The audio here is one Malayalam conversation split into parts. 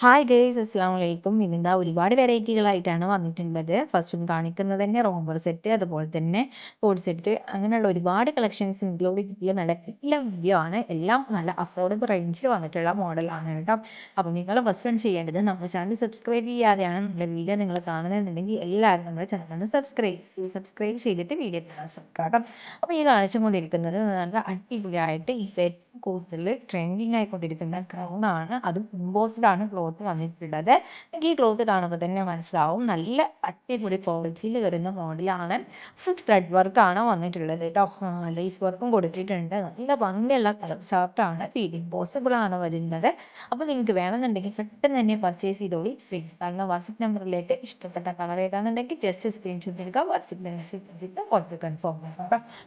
ഹായ് ഗേയ്സ് അസ്സാം വലൈക്കും ഇന്നിതാ ഒരുപാട് വെറൈറ്റികളായിട്ടാണ് വന്നിട്ടുള്ളത്. ഫസ്റ്റും കാണിക്കുന്നത് തന്നെ റോംബർ സെറ്റ് അതുപോലെ തന്നെ കോഡ് സെറ്റ് അങ്ങനെയുള്ള ഒരുപാട് കളക്ഷൻസ് ഇൻക്ലൂഡ് ചെയ്തിട്ടുള്ള നല്ല നല്ല വീഡിയോ ആണ്. എല്ലാം നല്ല അഫോർഡബിൾ റേഞ്ചിൽ വന്നിട്ടുള്ള മോഡലാണ് കേട്ടോ. അപ്പോൾ നിങ്ങൾ ഫസ്റ്റ് ഒന്ന് ചെയ്യേണ്ടത് നമ്മുടെ ചാനൽ സബ്സ്ക്രൈബ് ചെയ്യാതെയാണ് നമ്മുടെ വീഡിയോ നിങ്ങൾ കാണുന്നതെന്നുണ്ടെങ്കിൽ എല്ലാവരും നമ്മുടെ ചാനൽ സബ്സ്ക്രൈബ് സബ്സ്ക്രൈബ് ചെയ്തിട്ട് വീഡിയോ കാണാൻ ശ്രമിക്കാം കേട്ടോ. അപ്പോൾ ഈ കാണിച്ചുകൊണ്ടിരിക്കുന്നത് നല്ല അടിപൊളിയായിട്ട് ഈ ഏറ്റവും കൂടുതൽ ട്രെൻഡിങ് ആയിക്കൊണ്ടിരിക്കുന്ന ആണ്. അതും ഇമ്പോർട്ടന്റ് ആണ് ക്ലോത്ത് വന്നിട്ടുള്ളത്. ഈ ക്ലോത്ത് കാണുമ്പോൾ തന്നെ മനസ്സിലാവും. നല്ല അടിപൊളി ക്വാളിറ്റിയിൽ വരുന്ന മോഡലാണ് ഫുൾ ത്രെഡ് വർക്കാണ് വന്നിട്ടുള്ളത് കേട്ടോ. ലേസ് വർക്കും കൊടുത്തിട്ടുണ്ട്. നല്ല ഭംഗിയുള്ള കളർ ഷർട്ടാണ് ഫീലിംഗ് പോസിബിൾ ആണ് വരുന്നത്. അപ്പോൾ നിങ്ങൾക്ക് വേണമെന്നുണ്ടെങ്കിൽ പെട്ടെന്ന് തന്നെ പർച്ചേസ് ചെയ്തോളി. കാരണം വാട്സപ്പ് നമ്പറിലേക്ക് ഇഷ്ടപ്പെട്ട കളർ ഏതാണെന്നുണ്ടെങ്കിൽ ജസ്റ്റ് സ്ക്രീൻഷോട്ട് എടുക്കുക. വാട്സപ്പ് മെസ്സേജ് ഓർഡർ കൺഫേം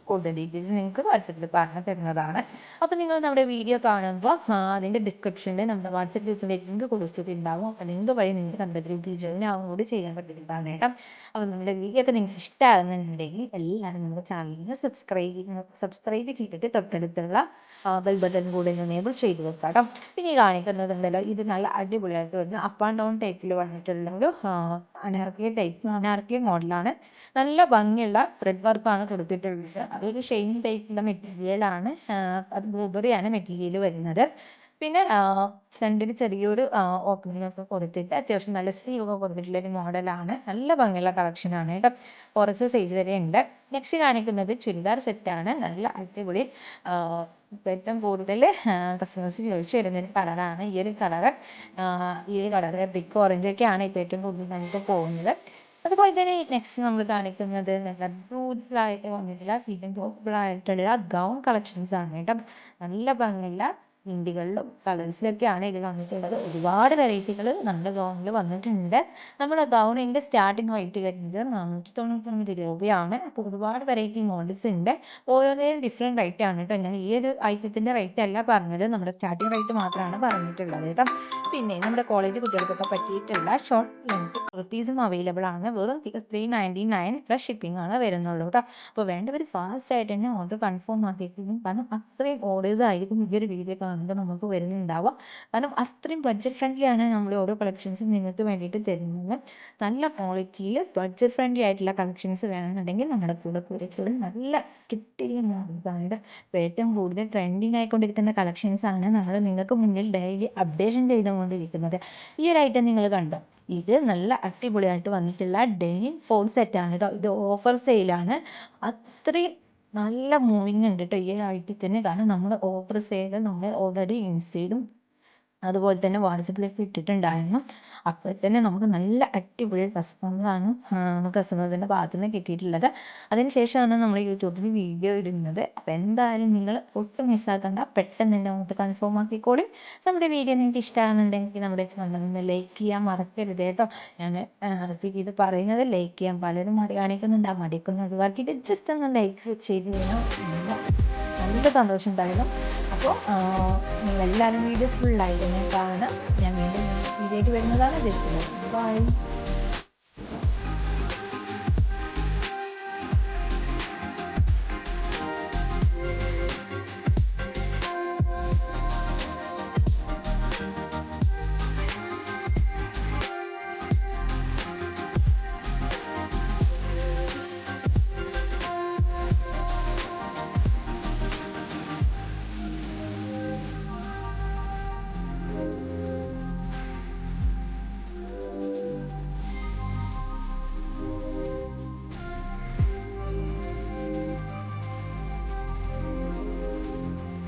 കൂടുതൽ ഡീറ്റെയിൽസ് നിങ്ങൾക്ക് വാട്സപ്പിൽ പറഞ്ഞു തരുന്നതാണ്. അപ്പോൾ നിങ്ങൾ നമ്മുടെ വീഡിയോ കാണുമ്പോൾ അതിന്റെ ഡിസ്ക്രിപ്ഷനിൽ നമ്മുടെ വാട്സപ്പ് ഗ്രൂപ്പിന്റെ ലിങ്ക് കൊടുത്തിട്ടുണ്ടാവും അപ്പൊ എന്ത് വഴി നിങ്ങൾക്ക് ഗ്രൂപ്പിൽ ജോയിൻ കൂടി ചെയ്യാൻ പറ്റുന്നതാണ് കേട്ടോ. അപ്പോൾ നമ്മുടെ വീഡിയോ ഒക്കെ നിങ്ങൾക്ക് ഇഷ്ടമാകുന്നുണ്ടെങ്കിൽ എല്ലാവരും നമ്മുടെ ചാനലിന് സബ്സ്ക്രൈബ് സബ്സ്ക്രൈബ് ചെയ്തിട്ട് തൊട്ടടുത്തുള്ള ബെൽ ബട്ടൺ കൂടെ എനേബിൾ ചെയ്ത് വെക്കാം കേട്ടോ. പിന്നെ ഈ കാണിക്കുന്നതുണ്ടല്ലോ ഇത് നല്ല അടിപൊളിയായിട്ട് വരുന്ന അപ്പ് ആൻഡ് ഡൗൺ ടൈപ്പിൽ വന്നിട്ടുള്ള ഒരു അനാർക്കി ടൈപ്പ് അനാർക്കിയ മോഡലാണ് നല്ല ഭംഗിയുള്ള ത്രെഡ് വർക്കാണ് കൊടുത്തിട്ടുള്ളത്. അതൊരു ഷെയിൻ ടൈപ്പുള്ള മെറ്റീരിയലാണ് അത് ബ്ലൂബെറിയാണ് മെറ്റീരിയൽ വരുന്നത്. പിന്നെ ഫ്രണ്ടിന് ചെറിയൊരു ഓപ്പണിംഗ് ഒക്കെ കൊടുത്തിട്ട് അത്യാവശ്യം നല്ല സ്ലീവ് ഒക്കെ കൊടുത്തിട്ടുള്ള ഒരു മോഡലാണ് നല്ല ഭംഗിയുള്ള കളക്ഷനാണ് കേട്ടോ. കുറച്ച് സൈസ് വരെ ഉണ്ട്. നെക്സ്റ്റ് കാണിക്കുന്നത് ചുരിദാർ സെറ്റാണ് നല്ല അടിപൊളി ഏറ്റവും കൂടുതൽ കസ്റ്റമേഴ്സ് ചോദിച്ചു വരുന്ന ഒരു കളറാണ് ഈ ഒരു കളറ് ഈ കളറ് ബ്രിക്ക് ആണ് ഇപ്പോൾ ഏറ്റവും കൂടുതൽ നമുക്ക് പോകുന്നത്. അതുപോലെ തന്നെ നെക്സ്റ്റ് നമ്മൾ കാണിക്കുന്നത് നല്ല ബ്യൂട്ടിഫുൾ ആയിട്ട് വന്നിട്ടുള്ള ഫീലിംഗ് പോസിബിൾ ആയിട്ടുള്ള ഗൗൺ കളക്ഷൻസ് ആണ് കേട്ടോ. നല്ല ഭംഗിയുള്ള ഇന്ത്യകളിലും കളേഴ്സിലൊക്കെയാണ് ഇത് വന്നിട്ടുള്ളത്. ഒരുപാട് വെറൈറ്റികൾ നമ്മുടെ ഗൗണിൽ വന്നിട്ടുണ്ട്. നമ്മുടെ ഗൗണിന്റെ സ്റ്റാർട്ടിങ് റേറ്റ് വരുന്നത് നാനൂറ്റി തൊണ്ണൂറ്റൊമ്പത് രൂപയാണ് അപ്പോൾ ഒരുപാട് വെറൈറ്റി മോഡൽസ് ഉണ്ട്. ഓരോന്നിനും ഡിഫറെന്റ് റേറ്റ് ആണ് കേട്ടോ. ഞാൻ ഈ ഒരു ഐറ്റത്തിന്റെ റേറ്റ് അല്ല പറഞ്ഞത്. നമ്മുടെ സ്റ്റാർട്ടിങ് റേറ്റ് മാത്രമാണ് പറഞ്ഞിട്ടുള്ളത് കേട്ടോ. പിന്നെ നമ്മുടെ കോളേജ് കുട്ടികൾക്കൊക്കെ പറ്റിയിട്ടുള്ള ഷോർട്ട് ലെങ്ത് കുർത്തീസും അവൈലബിൾ ആണ്. വെറും three ninety nine plus shipping ആണ് വരുന്നുള്ളൂ കേട്ടോ. അപ്പോൾ വേണ്ടവർ ഫാസ്റ്റ് ആയിട്ട് തന്നെ ഓർഡർ കൺഫേം ആക്കിയിട്ടുണ്ട് കാരണം അത്രയും ഓർഡേഴ്സ് ആയിരിക്കും ഈ ഒരു വീഡിയോ കാണുമ്പോൾ നമുക്ക് വരുന്നുണ്ടാവുക കാരണം അത്രയും ബഡ്ജറ്റ് ഫ്രണ്ട്ലി ആണ് നമ്മൾ ഓരോ കളക്ഷൻസും നിങ്ങൾക്ക് വേണ്ടിയിട്ട് തരുന്നത്. നല്ല ക്വാളിറ്റിയിൽ ബഡ്ജറ്റ് ഫ്രണ്ട്ലി ആയിട്ടുള്ള കളക്ഷൻസ് വേണമെന്നുണ്ടെങ്കിൽ നമ്മുടെ കൂടെ കൂടെ നല്ല കിട്ടിയ ഇതാണ് ഏറ്റവും കൂടുതൽ ട്രെൻഡിങ് ആയിക്കൊണ്ടിരിക്കുന്ന കളക്ഷൻസ് ആണ് നമ്മൾ നിങ്ങൾക്ക് മുന്നിൽ ഡെയിലി അപ്ഡേഷൻ ചെയ്തുകൊണ്ടിരിക്കുന്നത്. ഈ ഒരു ഐറ്റം നിങ്ങൾ കണ്ടോ? ഇത് നല്ല അടിപൊളിയായിട്ട് വന്നിട്ടുള്ള ഡെയിൻ ഫോൾ സെറ്റാണ് കേട്ടോ ഇത് ഓഫർ സെയിലാണ് അത്രയും നല്ല മൂവിങ് ഉണ്ട് കേട്ടോ ഈ ഐറ്റത്തിന് കാരണം നമ്മൾ ഓഫർ സെയിൽ നമ്മൾ ഓൾറെഡി ഇൻസ്റ്റയിലും അതുപോലെ തന്നെ വാട്സപ്പിലൊക്കെ ഇട്ടിട്ടുണ്ടായിരുന്നു. അപ്പോൾ തന്നെ നമുക്ക് നല്ല അടിപൊളി റെസ്പോൺസാണ് കസ്റ്റമേഴ്സിന്റെ ഭാഗത്തു നിന്ന് കിട്ടിയിട്ടുള്ളത്. അതിന് ശേഷമാണ് നമ്മൾ യൂട്യൂബിൽ വീഡിയോ ഇടുന്നത്. അപ്പോൾ എന്തായാലും നിങ്ങൾ ഒട്ടും മിസ്സാക്കണ്ട പെട്ടെന്ന് തന്നെ നമുക്ക് കൺഫേം ആക്കിക്കോളും. നമ്മുടെ വീഡിയോ നിങ്ങൾക്ക് ഇഷ്ടമാകുന്നുണ്ടെങ്കിൽ നമ്മുടെ ചാനൽ ഒന്ന് ലൈക്ക് ചെയ്യാൻ മറക്കരുത് കേട്ടോ. ഞാൻ റിപ്പീറ്റ് ചെയ്ത് പറയുന്നത് ലൈക്ക് ചെയ്യാൻ പലരും മടി കാണിക്കുന്നുണ്ട്. ആ മടിയൊക്കെ ഒഴിവാക്കിയിട്ട് ജസ്റ്റ് ഒന്ന് ലൈക്ക് ചെയ്ത് കഴിഞ്ഞാൽ നല്ല സന്തോഷം ഉണ്ടായിരുന്നു. അപ്പോൾ നിങ്ങളെല്ലാവരും വീഡിയോ ഫുള്ളായിരുന്നു തന്നെ കാണാം ഞാൻ വീണ്ടും വീഡിയോ വരുന്നതാണ്. വരുന്നതാണ് ബൈ.